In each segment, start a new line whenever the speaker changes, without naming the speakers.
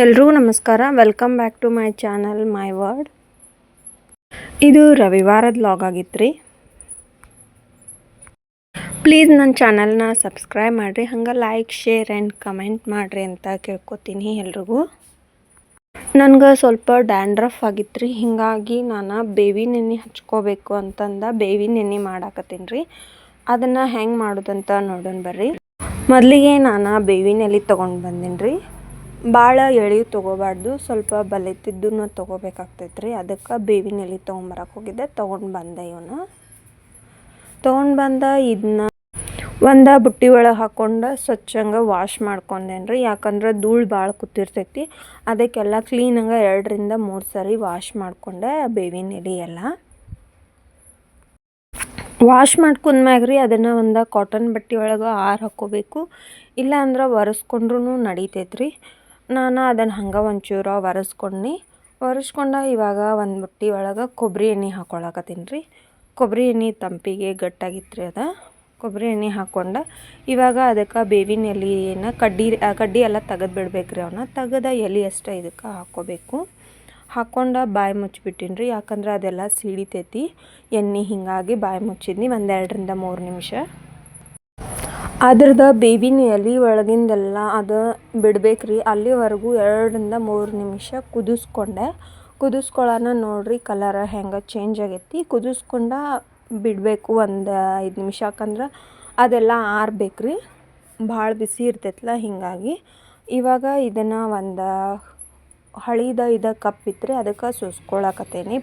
ಎಲ್ರಿಗೂ ನಮಸ್ಕಾರ. Welcome back to my channel my word ಇದು ರವಿವಾರದ ಲಾಗ್ ಆಗಿತ್ತು ರೀ ಪ್ಲೀಸ್ ನನ್ನ ಚಾನಲ್ನ ಸಬ್ಸ್ಕ್ರೈಬ್ ಮಾಡಿರಿ. ಹಂಗೆ ಲೈಕ್ ಶೇರ್ ಆ್ಯಂಡ್ ಕಮೆಂಟ್ ಮಾಡಿರಿ ಅಂತ ಕೇಳ್ಕೊತೀನಿ ಎಲ್ರಿಗೂ. ನನಗೆ ಸ್ವಲ್ಪ ಡ್ಯಾಂಡ್ರಫ್ ಆಗಿತ್ತು ರೀ ಹೀಗಾಗಿ ನಾನು ಬೇವಿನ ಎಣ್ಣೆ ಹಚ್ಕೋಬೇಕು ಅಂತಂದ ಬೇವಿನ ಎಣ್ಣೆ ಮಾಡಾಕತ್ತೀನಿ ರೀ ಅದನ್ನು ಹೆಂಗೆ ಮಾಡೋದಂತ ನೋಡೋಣ ಬರ್ರಿ. ಮೊದಲಿಗೆ ನಾನು ಬೇವಿನ ಎಲೆ ತೊಗೊಂಡು ಬಂದೀನಿ ರೀ ಭಾಳ ಎಳೆ ತೊಗೋಬಾರ್ದು, ಸ್ವಲ್ಪ ಬಲಿತಿದ್ದನ್ನು ತೊಗೋಬೇಕಾಗ್ತೈತೆ ರೀ ಅದಕ್ಕೆ ಬೇವಿನ ಎಲೆ ತೊಗೊಂಬರಕ್ಕೆ ಹೋಗಿದ್ದೆ, ತೊಗೊಂಡು ಬಂದೆ ಇವನು ತೊಗೊಂಡು ಬಂದ ಇದನ್ನ ಒಂದು ಬುಟ್ಟಿ ಒಳಗೆ ಹಾಕ್ಕೊಂಡು ಸ್ವಚ್ಛಂಗೆ ವಾಶ್ ಮಾಡ್ಕೊಂಡೇನು ರೀ ಯಾಕಂದ್ರೆ ಧೂಳು ಭಾಳ ಕೂತಿರ್ತೈತಿ ಅದಕ್ಕೆಲ್ಲ ಕ್ಲೀನಾಗೆ ಎರಡರಿಂದ ಮೂರು ಸರಿ ವಾಶ್ ಮಾಡಿಕೊಂಡೆ ಬೇವಿನ ಎಲೆ ಎಲ್ಲ. ವಾಶ್ ಮಾಡ್ಕೊಂಡ್ಮ್ಯಾಗ ರೀ ಅದನ್ನು ಒಂದು ಕಾಟನ್ ಬಟ್ಟೆ ಒಳಗೆ ಆರು ಹಾಕ್ಕೋಬೇಕು ಇಲ್ಲ ಅಂದ್ರೆ ಒರೆಸ್ಕೊಂಡ್ರೂ ನಡಿತೈತೆ ರೀ ನಾನು ಅದನ್ನು ಹಂಗೆ ಒಂಚೂರು ಒರೆಸ್ಕೊಂಡು ಒರೆಸ್ಕೊಂಡು ಇವಾಗ ಒಂದು ಬುಟ್ಟಿ ಒಳಗೆ ಕೊಬ್ಬರಿ ಎಣ್ಣೆ ಹಾಕ್ಕೊಳಕತ್ತೀನಿ ರೀ. ಕೊಬ್ಬರಿ ಎಣ್ಣೆ ತಂಪಿಗೆ ಗಟ್ಟಾಗಿತ್ತು ರೀ ಅದು. ಕೊಬ್ಬರಿ ಎಣ್ಣೆ ಹಾಕ್ಕೊಂಡು ಇವಾಗ ಅದಕ್ಕೆ ಬೇವಿನ ಎಲೆನ ಕಡ್ಡಿ ಕಡ್ಡಿ ಎಲ್ಲ ತೆಗೆದು ಬಿಡ್ಬೇಕು ರೀ ಅವನ್ನ ತೆಗೆದ ಎಲೆ ಅಷ್ಟೇ ಇದಕ್ಕೆ ಹಾಕ್ಕೋಬೇಕು ಹಾಕ್ಕೊಂಡು ಬಾಯಿ ಮುಚ್ಚಿಬಿಟ್ಟಿನಿ ರೀ ಯಾಕಂದ್ರೆ ಅದೆಲ್ಲ ಸಿಡಿತೈತಿ. ಎಣ್ಣೆ ಹಿಂಗಾಗಿ ಬಾಯಿ ಮುಚ್ಚಿದ್ನಿ ಒಂದೆರಡರಿಂದ ಮೂರು ನಿಮಿಷ. ಅದ್ರದ್ದು ಬೇವಿನ ಎಲೆ ಒಳಗಿಂದೆಲ್ಲ ಅದು ಬಿಡ್ಬೇಕು ರೀ ಅಲ್ಲಿವರೆಗೂ ಎರಡರಿಂದ ಮೂರು ನಿಮಿಷ ಕುದಿಸ್ಕೊಂಡೆ. ಕುದಿಸ್ಕೊಳ್ಳೋಣ ನೋಡಿರಿ ಕಲರ್ ಹೆಂಗೆ ಚೇಂಜ್ ಆಗೈತಿ. ಕುದಿಸ್ಕೊಂಡ ಬಿಡಬೇಕು ಒಂದು ಐದು ನಿಮಿಷ. ಯಾಕಂದ್ರೆ ಅದೆಲ್ಲ ಆರ್ಬೇಕು ರೀ ಭಾಳ ಬಿಸಿ ಇರ್ತೈತಲ್ಲ ಹೀಗಾಗಿ. ಇವಾಗ ಇದನ್ನು ಒಂದು ಹಳಿದ ಇದು ಕಪ್ ಇತ್ತು ರೀ ಅದಕ್ಕೆ ಸೋಸ್ಕೊಳಕತ್ತೇನಿ.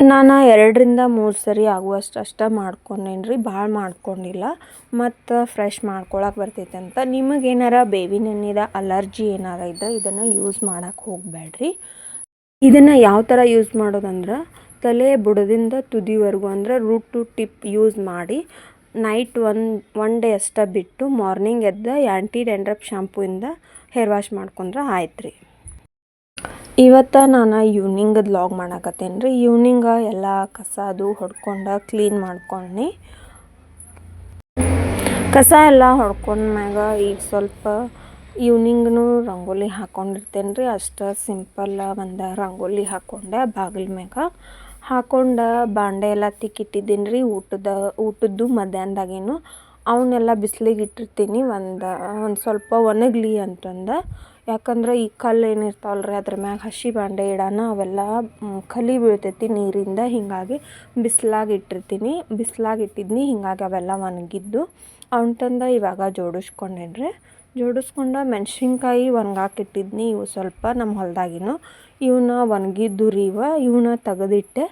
ನಾನು ಎರಡರಿಂದ ಮೂರು ಸರಿ ಆಗುವಷ್ಟು ಅಷ್ಟೇ ಮಾಡ್ಕೊಂಡೇನಿ ರೀ ಭಾಳ ಮಾಡ್ಕೊಂಡಿಲ್ಲ. ಮತ್ತು ಫ್ರೆಶ್ ಮಾಡ್ಕೊಳಕ್ಕೆ ಬರ್ತೈತೆ ಅಂತ. ನಿಮಗೇನಾರ ಬೇವಿನ ಎಣ್ಣೆದ ಅಲರ್ಜಿ ಏನಾರ ಇದ್ದರೆ ಇದನ್ನು ಯೂಸ್ ಮಾಡೋಕ್ಕೆ ಹೋಗಬೇಡ್ರಿ ಇದನ್ನು ಯಾವ ಥರ ಯೂಸ್ ಮಾಡೋದಂದ್ರೆ, ತಲೆ ಬುಡದಿಂದ ತುದಿವರೆಗೂ ಅಂದ್ರೆ ರೂಟ್ ಟು ಟಿಪ್ ಯೂಸ್ ಮಾಡಿ ನೈಟ್ ಒನ್ ಒನ್ ಡೇ ಅಷ್ಟೇ ಬಿಟ್ಟು ಮಾರ್ನಿಂಗ್ ಎದ್ದ ಆ್ಯಂಟಿ ಡ್ಯಾಂಡ್ರಪ್ ಶಾಂಪೂಯಿಂದ ಹೇರ್ ವಾಶ್ ಮಾಡ್ಕೊಂಡ್ರೆ ಆಯ್ತು ರೀ ಇವತ್ತು ನಾನು ಈವ್ನಿಂಗದ ಲಾಗ್ ಮಾಡಾಕತ್ತೇನೆ ರೀ. ಈವ್ನಿಂಗ ಎಲ್ಲ ಕಸ ಅದು ಹೊಡ್ಕೊಂಡು ಕ್ಲೀನ್ ಮಾಡ್ಕೊಂಡು ಕಸ ಎಲ್ಲ ಹೊಡ್ಕೊಂಡ್ಮ್ಯಾಗ ಈಗ ಸ್ವಲ್ಪ ಈವ್ನಿಂಗ್ನು ರಂಗೋಲಿ ಹಾಕ್ಕೊಂಡಿರ್ತೇನೆ ರೀ. ಅಷ್ಟು ಸಿಂಪಲ್ ಒಂದು ರಂಗೋಲಿ ಹಾಕ್ಕೊಂಡೆ ಬಾಗಿಲ ಮ್ಯಾಗ. ಹಾಕ್ಕೊಂಡು ಬಾಂಡೆ ಎಲ್ಲ ತಿಕ್ಕಿಟ್ಟಿದ್ದೀನಿ ರೀ. ಊಟದ, ಊಟದ್ದು ಮಧ್ಯಾಹ್ನದಾಗೇನು. ಅವನ್ನೆಲ್ಲ ಬಿಸಿಲಿಗೆ ಇಟ್ಟಿರ್ತೀನಿ. ಒಂದು ಒಂದು ಸ್ವಲ್ಪ ಒಣಗಲಿ ಅಂತಂದು. ಯಾಕಂದ್ರೆ ಈ ಕಲ್ಲು ಏನಿರ್ತಾವಲ್ಲ ರೀ ಅದ್ರ ಮ್ಯಾಗ ಹಸಿ ಬಾಂಡೆ ಇಡಾನ ಅವೆಲ್ಲ ಕಲಿ ಬೀಳ್ತೈತಿ ನೀರಿಂದ, ಹೀಗಾಗಿ ಬಿಸ್ಲಾಗ ಇಟ್ಟಿರ್ತೀನಿ. ಬಿಸ್ಲಾಗ ಇಟ್ಟಿದ್ನಿ, ಹೀಗಾಗಿ ಅವೆಲ್ಲ ಒಣಗಿದ್ದು. ಅವ್ನ ಇವಾಗ ಜೋಡಿಸ್ಕೊಂಡೇನಿ ರೀ ಜೋಡಿಸ್ಕೊಂಡು ಮೆಣಸಿನ್ಕಾಯಿ ಒಣಗಾಕಿಟ್ಟಿದ್ನಿ ಇವು ಸ್ವಲ್ಪ ನಮ್ಮ ಹೊಲದಾಗಿನೂ. ಇವನ್ನ ಒಣಗಿದ್ದು ರೀ ಇವ ಇವನ್ನ ತೆಗೆದಿಟ್ಟೆ.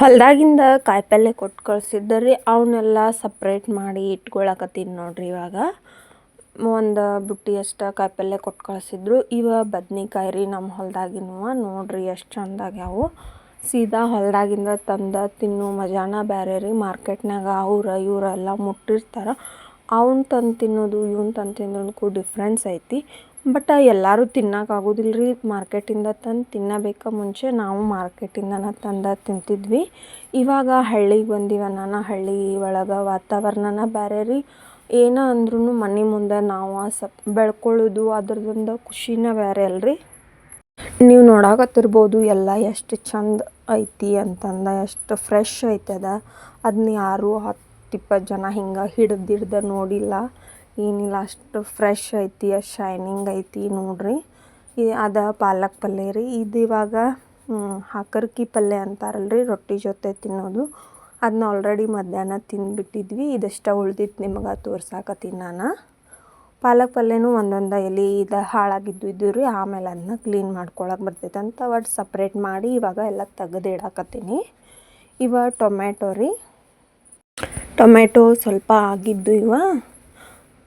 ಹೊಲದಾಗಿಂದ ಕಾಯಿಪಲ್ಲೆ ಕೊಟ್ಟು ಕಳಿಸಿದ್ದ ರೀ ಅವನ್ನೆಲ್ಲ ಸಪ್ರೇಟ್ ಮಾಡಿ ಇಟ್ಕೊಳಕತ್ತೀನಿ ನೋಡ್ರಿ ಇವಾಗ. ಒಂದು ಬುಟ್ಟಿ ಅಷ್ಟು ಕಾಯಿಪಲ್ಲೆ ಕೊಟ್ಟು ಕಳಿಸಿದ್ರು. ಇವ ಬದ್ನಿಕಾಯಿ ರೀ ನಮ್ಮ ಹೊಲ್ದಾಗಿನವ. ನೋಡ್ರಿ ಎಷ್ಟು ಚಂದಾಗ್ಯಾವು ಸೀದಾ ಹೊಲ್ದಾಗಿಂದ ತಂದು ತಿನ್ನೋ ಮಜಾನ ಬೇರೆ ರೀ. ಮಾರ್ಕೆಟ್ನಾಗ ಅವ್ರ ಇವರೆಲ್ಲ ಮುಟ್ಟಿರ್ತಾರೆ. ಅವ್ನ ತಂದು ತಿನ್ನೋದು, ಇವ್ನ ತಂದು ತಿನ್ನೋದಕ್ಕೂ ಡಿಫ್ರೆನ್ಸ್ ಐತಿ. ಬಟ್ ಎಲ್ಲರೂ ತಿನ್ನೋಕ್ಕಾಗೋದಿಲ್ಲ ರೀ. ಮಾರ್ಕೆಟಿಂದ ತಂದು ತಿನ್ನಬೇಕ ಮುಂಚೆ ನಾವು ಮಾರ್ಕೆಟಿಂದನೇ ತಂದು ತಿಂತಿದ್ವಿ. ಇವಾಗ ಹಳ್ಳಿಗೆ ಬಂದೀವ ನಾನು ಹಳ್ಳಿ ಒಳಗೆ ವಾತಾವರಣನ ಬೇರೆ ರೀ. ಏನೇ ಅಂದ್ರೂ ಮನೆ ಮುಂದೆ ನಾವು ಸಪ್, ಬೆಳ್ಕೊಳ್ಳೋದು ಅದ್ರದ್ದೊಂದು ಖುಷಿನೇ ಬೇರೆ ಅಲ್ರಿ. ನೀವು ನೋಡಾಕತ್ತಿರ್ಬೋದು ಎಲ್ಲ ಎಷ್ಟು ಚಂದ ಐತಿ ಅಂತಂದು, ಎಷ್ಟು ಫ್ರೆಶ್ ಐತದ ಅದನ್ನ ಯಾರು ಹತ್ತು ಇಪ್ಪತ್ತು ಜನ ಹಿಂಗೆ ಹಿಡ್ದು ನೋಡಿಲ್ಲ. ಏನಿಲ್ಲ, ಅಷ್ಟು ಫ್ರೆಶ್ ಐತಿ, ಅಷ್ಟು ಶೈನಿಂಗ್ ಐತಿ ನೋಡ್ರಿ. ಅದ ಪಾಲಕ್ ಪಲ್ಯ ರೀ. ಇದು ಇವಾಗ ಹಾಕರ್ಕಿ ಪಲ್ಯ ಅಂತಾರಲ್ರಿ, ರೊಟ್ಟಿ ಜೊತೆ ತಿನ್ನೋದು. ಅದನ್ನ ಆಲ್ರೆಡಿ ಮಧ್ಯಾಹ್ನ ತಿಂದುಬಿಟ್ಟಿದ್ವಿ. ಇದಷ್ಟು ಉಳ್ದಿತ್ತು ನಿಮಗೆ ತೋರ್ಸಾಕತ್ತೀನಿ ನಾನು ಪಾಲಕ್ ಪಲ್ಯನೂ ಒಂದೊಂದು ಎಲೆ ಇದು ಹಾಳಾಗಿದ್ದು ಇದ್ದು ರೀ ಆಮೇಲೆ ಅದನ್ನ ಕ್ಲೀನ್ ಮಾಡ್ಕೊಳಕ್ಕೆ ಬರ್ತೈತೆ ಅಂತ ಒಟ್ಟು ಸಪ್ರೇಟ್ ಮಾಡಿ ಇವಾಗ ಎಲ್ಲ ತೆಗೆದಿಡಾಕತ್ತೀನಿ ಇವ ಟೊಮ್ಯಾಟೊ ರೀ. ಟೊಮ್ಯಾಟೊ ಸ್ವಲ್ಪ ಆಗಿದ್ದು ಇವ.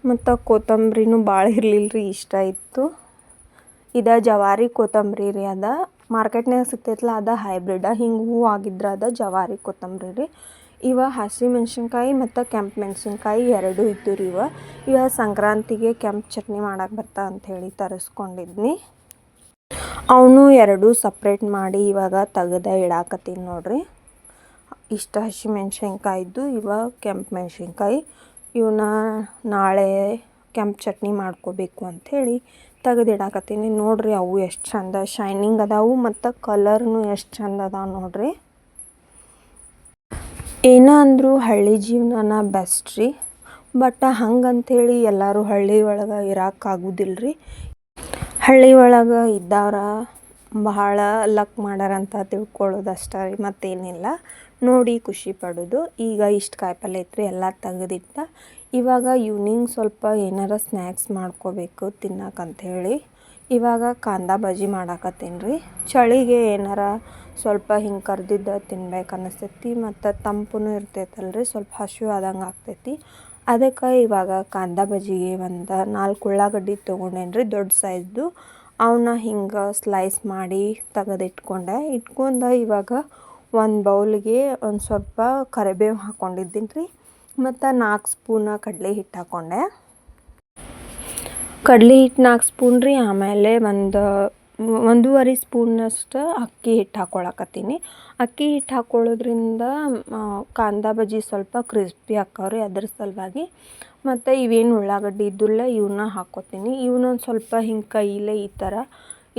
ಮತ್ತು ಕೊತ್ತಂಬ್ರಿನೂ ಭಾಳ ಇರಲಿಲ್ಲ ರೀ ಇಷ್ಟ ಇತ್ತು. ಇದು ಜವಾರಿ ಕೊತ್ತಂಬರಿ ರೀ ಅದ. ಮಾರ್ಕೆಟ್ನಾಗ ಸಿಗ್ತೈತಲ್ಲ ಅದ ಹೈಬ್ರಿಡ. ಹಿಂಗೆ ಹೂ ಆಗಿದ್ರೆ ಅದ ಜವಾರಿ, ಕೊತ್ತಂಬರಿ ರೀ. ಇವ ಹಸಿ ಮೆಣ್ಸಿನ್ಕಾಯಿ ಮತ್ತು ಕೆಂಪು ಮೆಣ್ಸಿನ್ಕಾಯಿ ಎರಡೂ ಇದ್ದು ರೀ ಇವ. ಇವ ಸಂಕ್ರಾಂತಿಗೆ ಕೆಂಪು ಚಟ್ನಿ ಮಾಡೋಕೆ ಬರ್ತಾ ಅಂಥೇಳಿ ತರಿಸ್ಕೊಂಡಿದ್ನಿ. ಅವನು ಎರಡೂ ಸಪ್ರೇಟ್ ಮಾಡಿ ಇವಾಗ ತೆಗೆದ ಇಡಾಕತ್ತೀನಿ ನೋಡ್ರಿ. ಇಷ್ಟು ಹಸಿ ಮೆಣ್ಸಿನ್ಕಾಯಿದ್ದು ಇವ ಕೆಂಪು ಮೆಣ್ಸಿನ್ಕಾಯಿ. ಇವನ್ನ ನಾಳೆ ಕೆಂಪು ಚಟ್ನಿ ಮಾಡ್ಕೋಬೇಕು ಅಂಥೇಳಿ ತೆಗೆದಿಡಾಕತ್ತೀನಿ. ನೋಡ್ರಿ ಅವು ಎಷ್ಟು ಚಂದ ಶೈನಿಂಗ್ ಅದಾವು ಮತ್ತು ಕಲರ್ನು ಎಷ್ಟು ಚಂದ ಅದಾವ ನೋಡ್ರಿ. ಏನ ಅಂದರೂ ಹಳ್ಳಿ ಜೀವನನ ಬೆಸ್ಟ್ ರೀ. ಬಟ್ ಹಂಗಂಥೇಳಿ ಎಲ್ಲರೂ ಹಳ್ಳಿ ಒಳಗೆ ಇರೋಕ್ಕಾಗೋದಿಲ್ಲ ರೀ ಹಳ್ಳಿ ಒಳಗೆ ಇದ್ದವ್ರ ಬಹಳ ಲಕ್ ಮಾಡ್ಯಾರಂತ ತಿಳ್ಕೊಳ್ಳೋದು ಅಷ್ಟೇ ರೀ ಮತ್ತೇನಿಲ್ಲ. ನೋಡಿ ಖುಷಿ ಪಡೋದು. ಈಗ ಇಷ್ಟು ಕಾಯಿಪಲ್ಲೆ ಇತ್ತು ಎಲ್ಲ ತೆಗೆದಿಟ್ಟ ಇವಾಗ ಈವ್ನಿಂಗ್ ಸ್ವಲ್ಪ ಏನಾರ ಸ್ನ್ಯಾಕ್ಸ್ ಮಾಡ್ಕೋಬೇಕು ತಿನ್ನಕ್ಕಂಥೇಳಿ ಇವಾಗ ಕಾಂದ ಬಜ್ಜಿ ಮಾಡಾಕತ್ತೀನಿ ರೀ ಚಳಿಗೆ ಏನಾರ ಸ್ವಲ್ಪ ಹಿಂಗೆ ಕರೆದಿದ್ದ ತಿನ್ಬೇಕು ಅನ್ನಿಸ್ತೈತಿ ಮತ್ತು ತಂಪು ಇರ್ತೈತಲ್ರಿ, ಸ್ವಲ್ಪ ಹಸಿವು ಆದಂಗೆ ಆಗ್ತೈತಿ. ಅದಕ್ಕೆ ಇವಾಗ ಕಾಂದ ಬಜ್ಜಿಗೆ ಒಂದು ನಾಲ್ಕು ಉಳ್ಳಾಗಡ್ಡಿ ತೊಗೊಂಡೇನಿ ರೀ ದೊಡ್ಡ ಸೈಜ್ದು ಅವನ್ನ ಹಿಂಗೆ ಸ್ಲೈಸ್ ಮಾಡಿ ತೆಗೆದಿಟ್ಕೊಂಡೆ. ಇಟ್ಕೊಂಡು ಇವಾಗ ಒಂದು ಬೌಲ್ಗೆ ಒಂದು ಸ್ವಲ್ಪ ಕರಿಬೇವು ಹಾಕ್ಕೊಂಡಿದ್ದೀನಿ ರೀ, ಮತ್ತು ನಾಲ್ಕು ಸ್ಪೂನ ಕಡಲೆ ಹಿಟ್ಟು ಹಾಕ್ಕೊಂಡೆ ಕಡಲೆ ಹಿಟ್ಟು ನಾಲ್ಕು ಸ್ಪೂನ್ ರೀ, ಆಮೇಲೆ ಒಂದು, ಒಂದೂವರೆ ಸ್ಪೂನಷ್ಟು ಅಕ್ಕಿ ಹಿಟ್ಟು ಹಾಕ್ಕೊಳಕತ್ತೀನಿ ಅಕ್ಕಿ ಹಿಟ್ಟು ಹಾಕ್ಕೊಳ್ಳೋದ್ರಿಂದ ಕಾಂದ ಬಜ್ಜಿ ಸ್ವಲ್ಪ ಕ್ರಿಸ್ಪಿ ಆಕ್ಕಾವ್ರಿ ಅದ್ರ ಸಲುವಾಗಿ, ಮತ್ತು ಇವೇನು ಉಳ್ಳಾಗಡ್ಡಿ ಇದ್ದುಲ್ಲ ಇವನ್ನ ಹಾಕ್ಕೊತೀನಿ ಇವನ್ನೊಂದು ಸ್ವಲ್ಪ ಹಿಂಗೆ ಕೈಲೇ ಈ ಥರ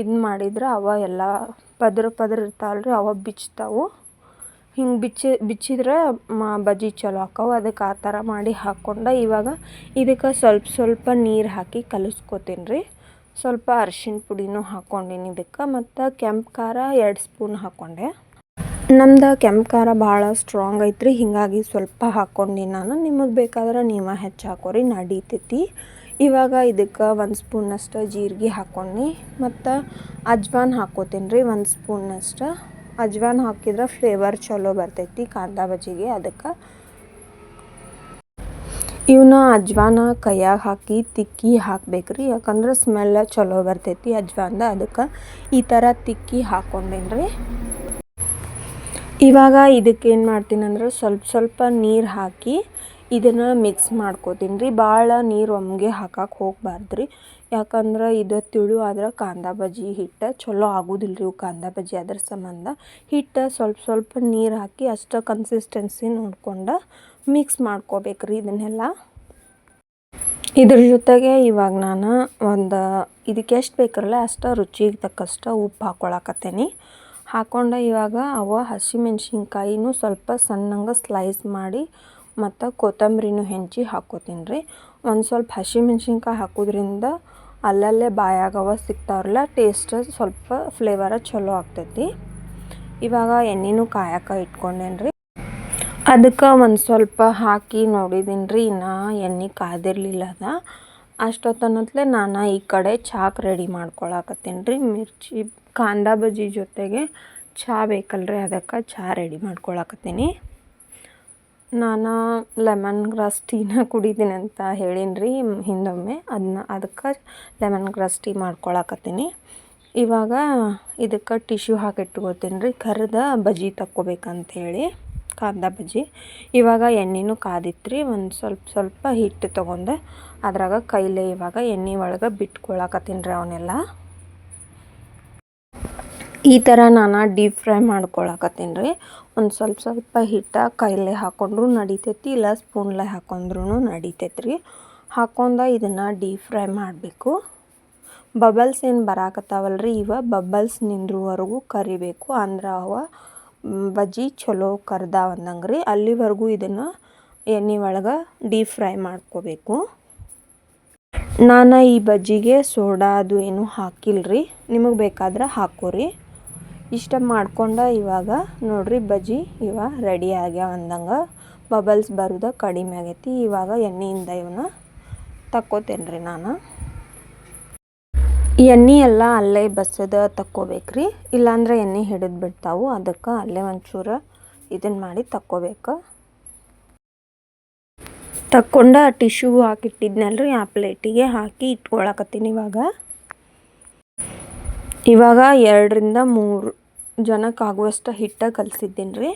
ಇದು ಮಾಡಿದ್ರೆ ಅವ ಎಲ್ಲ ಪದ್ರ ಪದ್ರ ರೀ ಅವ ಬಿಚ್ತಾವು. ಹಿಂಗೆ ಬಿಚ್ಚಿ, ಬಿಚ್ಚಿದ್ರೆ ಮ ಬಜ್ಜಿ ಚಲೋ ಆಕ್ಕವು. ಅದಕ್ಕೆ ಆ ಥರ ಮಾಡಿ ಹಾಕ್ಕೊಂಡು ಇವಾಗ ಇದಕ್ಕೆ ಸ್ವಲ್ಪ ಸ್ವಲ್ಪ ನೀರು ಹಾಕಿ ಕಲಿಸ್ಕೊತೀನಿ ರೀ ಸ್ವಲ್ಪ ಅರ್ಶಿಣ ಪುಡಿನೂ ಹಾಕ್ಕೊಂಡೀನಿ ಇದಕ್ಕೆ ಮತ್ತು ಕೆಂಪು ಖಾರ ಎರಡು ಸ್ಪೂನ್ ಹಾಕ್ಕೊಂಡೆ ನಮ್ದು ಕೆಂಪು ಖಾರ ಭಾಳ ಸ್ಟ್ರಾಂಗ್ ಐತ್ರಿ, ಹೀಗಾಗಿ ಸ್ವಲ್ಪ ಹಾಕ್ಕೊಂಡಿ ನಾನು. ನಿಮಗೆ ಬೇಕಾದ್ರೆ ನೀವು ಹೆಚ್ಚು ಹಾಕೋರಿ, ನಡೀತೈತಿ. ಇವಾಗ ಇದಕ್ಕೆ ಒಂದು ಸ್ಪೂನಷ್ಟು ಜೀರಿಗೆ ಹಾಕ್ಕೊಂಡು ಮತ್ತು ಅಜ್ವಾನ್ ಹಾಕ್ಕೋತೀನಿ ರೀ ಒಂದು ಸ್ಪೂನಷ್ಟು. ಅಜ್ವಾನ್ ಹಾಕಿದ್ರೆ ಫ್ಲೇವರ್ ಚಲೋ ಬರ್ತೈತಿ ಕಾಂದ ಬಜ್ಜಿಗೆ ಅದಕ್ಕೆ. ಇವನ್ನ ಅಜ್ವಾನ ಕೈಯಾಗ ಹಾಕಿ ತಿಕ್ಕಿ ಹಾಕ್ಬೇಕು ರೀ ಯಾಕಂದ್ರೆ ಸ್ಮೆಲ್ ಚಲೋ ಬರ್ತೈತಿ ಅಜ್ವಾನ್ದ, ಅದಕ್ಕೆ ಈ ಥರ ತಿಕ್ಕಿ ಹಾಕ್ಕೊಂಡೇನ್ರಿ ಇವಾಗ ಇದಕ್ಕೇನು ಮಾಡ್ತೀನಿ ಅಂದ್ರೆ ಸ್ವಲ್ಪ ಸ್ವಲ್ಪ ನೀರು ಹಾಕಿ ಇದನ್ನು ಮಿಕ್ಸ್ ಮಾಡ್ಕೋತೀನಿ ರೀ. ಭಾಳ ನೀರು ಒಮ್ಮೆಗೆ ಹಾಕಕ್ಕೆ ಹೋಗ್ಬಾರ್ದು ರೀ. ಯಾಕಂದ್ರೆ ಇದು ತಿಳು ಆದ್ರೆ ಕಾಂದ ಬಜ್ಜಿ ಹಿಟ್ಟು ಚಲೋ ಆಗೋದಿಲ್ಲ ರೀ ಇವು ಕಾಂದ ಬಜ್ಜಿ ಅದ್ರ ಸಂಬಂಧ. ಹಿಟ್ಟು ಸ್ವಲ್ಪ ಸ್ವಲ್ಪ ನೀರು ಹಾಕಿ ಅಷ್ಟು ಕನ್ಸಿಸ್ಟೆನ್ಸಿ ನೋಡ್ಕೊಂಡು ಮಿಕ್ಸ್ ಮಾಡ್ಕೋಬೇಕು ರೀ ಇದನ್ನೆಲ್ಲ. ಇದ್ರ ಜೊತೆಗೆ ಇವಾಗ ನಾನು ಒಂದು ಇದಕ್ಕೆ ಎಷ್ಟು ಬೇಕಲ್ಲ ಅಷ್ಟು ರುಚಿಗೆ ತಕ್ಕಷ್ಟು ಉಪ್ಪು ಹಾಕ್ಕೊಳಕತ್ತೀನಿ ಹಾಕ್ಕೊಂಡು ಇವಾಗ ಅವ ಹಸಿಮೆಣ್ಸಿನ್ಕಾಯಿನೂ ಸ್ವಲ್ಪ ಸಣ್ಣಂಗೆ ಸ್ಲೈಸ್ ಮಾಡಿ ಮತ್ತು ಕೊತ್ತಂಬರಿನೂ ಹೆಂಚಿ ಹಾಕೋತೀನಿ ರೀ. ಒಂದು ಸ್ವಲ್ಪ ಹಸಿಮೆಣ್ಸಿನ್ಕಾಯಿ ಹಾಕೋದ್ರಿಂದ ಅಲ್ಲಲ್ಲೇ ಬಾಯಾಗವ ಸಿಗ್ತಾವ್ರಲ್ಲ ಟೇಸ್ಟ್ ಸ್ವಲ್ಪ ಫ್ಲೇವರ ಚಲೋ ಆಗ್ತೈತಿ. ಇವಾಗ ಎಣ್ಣೆನೂ ಕಾಯಕ್ಕೆ ಇಟ್ಕೊಂಡೇನಿ ರೀ. ಅದಕ್ಕೆ ಒಂದು ಸ್ವಲ್ಪ ಹಾಕಿ ನೋಡಿದ್ದೀನಿ ರೀ, ಇನ್ನೂ ಎಣ್ಣೆ ಕಾದಿರಲಿಲ್ಲ ಅದ. ಅಷ್ಟೊತ್ತನತ್ಲೆ ನಾನು ಈ ಕಡೆ ಚಾಕ್ ರೆಡಿ ಮಾಡ್ಕೊಳಕತ್ತೀನಿ ರೀ. ಮಿರ್ಚಿ, ಕಾಂದಾ ಬಜ್ಜಿ ಜೊತೆಗೆ ಚಹಾ ಬೇಕಲ್ರಿ, ಅದಕ್ಕೆ ಚಹಾ ರೆಡಿ ಮಾಡ್ಕೊಳಕತ್ತೀನಿ. ನಾನು ಲೆಮನ್ ಗ್ರಾಸ್ ಟೀನ ಕುಡಿತೀನಿ ಅಂತ ಹೇಳೀನಿ ರೀ ಹಿಂದೊಮ್ಮೆ. ಅದನ್ನ ಅದಕ್ಕೆ ಲೆಮನ್ ಗ್ರಾಸ್ ಟೀ ಮಾಡ್ಕೊಳಕತ್ತೀನಿ. ಇವಾಗ ಇದಕ್ಕೆ ಟಿಶ್ಯೂ ಹಾಕಿ ಇಟ್ಕೋತೀನಿ ರೀ ಕರ್ದ ಬಜ್ಜಿ ತಕ್ಕೋಬೇಕಂಥೇಳಿ ಕಾದ ಬಜ್ಜಿ. ಇವಾಗ ಎಣ್ಣೆನೂ ಕಾದಿತ್ತು ರೀ ಒಂದು ಸ್ವಲ್ಪ ಸ್ವಲ್ಪ ಹಿಟ್ಟು ತೊಗೊಂಡೆ. ಅದ್ರಾಗ ಕೈಲೇ ಇವಾಗ ಎಣ್ಣೆ ಒಳಗೆ ಬಿಟ್ಕೊಳಕತ್ತೀನಿ ರೀ ಅವನ್ನೆಲ್ಲ ಈ ಥರ ನಾನು ಡೀಪ್ ಫ್ರೈ ಮಾಡ್ಕೊಳಕತ್ತೀನಿ ರೀ. ಒಂದು ಸ್ವಲ್ಪ ಸ್ವಲ್ಪ ಹಿಟ್ಟು ಕೈಲೇ ಹಾಕೊಂಡ್ರೂ ನಡಿತೈತಿ, ಇಲ್ಲ ಸ್ಪೂನ್ಲೆ ಹಾಕೊಂಡ್ರೂ ನಡಿತೈತಿ ರೀ ಹಾಕೊಂಡ ಇದನ್ನು ಡೀಪ್ ಫ್ರೈ ಮಾಡಬೇಕು. ಬಬಲ್ಸ್ ಏನು ಬರಾಕತ್ತಾವಲ್ಲ ರೀ ಇವ ಬಬಲ್ಸ್ ನಿಂದ್ರವರೆಗೂ ಕರಿಬೇಕು. ಅಂದ್ರೆ ಅವ ಬಜ್ಜಿ ಚಲೋ ಕರ್ದಾವ ಅಂದಂಗೆ ರೀ ಅಲ್ಲಿವರೆಗೂ ಇದನ್ನು ಎಣ್ಣೆ ಒಳಗೆ ಡೀಪ್ ಫ್ರೈ ಮಾಡ್ಕೋಬೇಕು. ನಾನು ಈ ಬಜ್ಜಿಗೆ ಸೋಡಾ ಅದು ಏನೂ ಹಾಕಿಲ್ಲ ರೀ ನಿಮಗೆ ಬೇಕಾದ್ರೆ ಹಾಕೋರಿ. ಇಷ್ಟ ಮಾಡ್ಕೊಂಡು ಇವಾಗ ನೋಡ್ರಿ ಬಜ್ಜಿ ಇವಾಗ ರೆಡಿ ಆಗ್ಯಾವ ಅಂದಂಗೆ ಬಬಲ್ಸ್ ಬರೋದು ಕಡಿಮೆ ಆಗೈತಿ. ಇವಾಗ ಎಣ್ಣೆಯಿಂದ ಇವನ್ನ ತಕ್ಕೋತೇನೆ ರೀ ನಾನು. ಎಣ್ಣೆ ಎಲ್ಲ ಅಲ್ಲೇ ಬಸದ ತಕ್ಕೋಬೇಕ್ರಿ. ಇಲ್ಲಾಂದ್ರೆ ಎಣ್ಣೆ ಹಿಡಿದು ಬಿಡ್ತಾವು. ಅದಕ್ಕೆ ಅಲ್ಲೇ ಒಂಚೂರು ಇದನ್ನು ಮಾಡಿ ತಕ್ಕೋಬೇಕು. ತಕ್ಕೊಂಡು ಟಿಶ್ಯೂ ಹಾಕಿಟ್ಟಿದ್ನಲ್ಲ ರೀ ಆ ಪ್ಲೇಟಿಗೆ ಹಾಕಿ ಇಟ್ಕೊಳಕತ್ತೀನಿ ಇವಾಗ. ಇವಾಗ ಎರಡರಿಂದ ಮೂರು ಜನಕ್ಕೆ ಆಗುವಷ್ಟು ಹಿಟ್ಟ ಕಲಸಿದ್ದೀನಿ ರೀ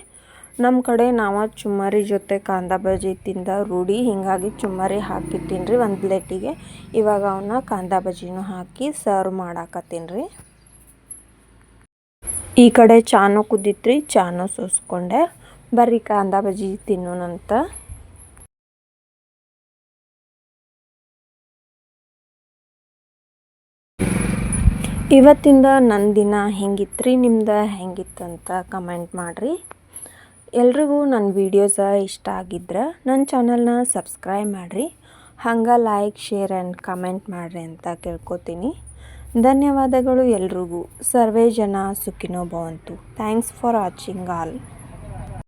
ನಮ್ಮ ಕಡೆ ನಾವು ಚುಮ್ಮರಿ ಜೊತೆ ಕಾಂದ ಬಜ್ಜಿ ತಿಂದ ರೂಢಿ, ಹೀಗಾಗಿ ಚುಮ್ಮರಿ ಹಾಕಿಟ್ಟಿನಿ ರೀ ಒಂದು ಪ್ಲೇಟಿಗೆ. ಇವಾಗ ಅವನ್ನ ಕಾಂದ ಬಜ್ಜಿನೂ ಹಾಕಿ ಸರ್ವ್ ಮಾಡಾಕತ್ತೀನಿ ರೀ ಈ ಕಡೆ ಚಾನು ಕುದ್ದಿತ್ತು ರೀ ಚಾನು ಸೋಸ್ಕೊಂಡೆ. ಬರ್ರಿ ಕಾಂದ ಬಜ್ಜಿ ತಿನ್ನೋಣಂತ. ಇವತ್ತಿಂದ ನನ್ನ ದಿನ ಹೆಂಗಿತ್ತು ರೀ ನಿಮ್ದು ಅಂತ ಕಮೆಂಟ್ ಮಾಡಿರಿ. ಎಲ್ರಿಗೂ ನನ್ನ ವೀಡಿಯೋಸ ಇಷ್ಟ ಆಗಿದ್ರೆ ನನ್ನ ಚಾನಲ್ನ ಸಬ್ಸ್ಕ್ರೈಬ್ ಮಾಡಿರಿ. ಹಂಗೆ ಲೈಕ್ ಶೇರ್ ಆ್ಯಂಡ್ ಕಮೆಂಟ್ ಮಾಡಿರಿ ಅಂತ ಕೇಳ್ಕೊತೀನಿ. ಧನ್ಯವಾದಗಳು ಎಲ್ರಿಗೂ. ಸರ್ವೇ ಜನ ಸುಖಿನೋ ಭವಂತು. Thanks for watching all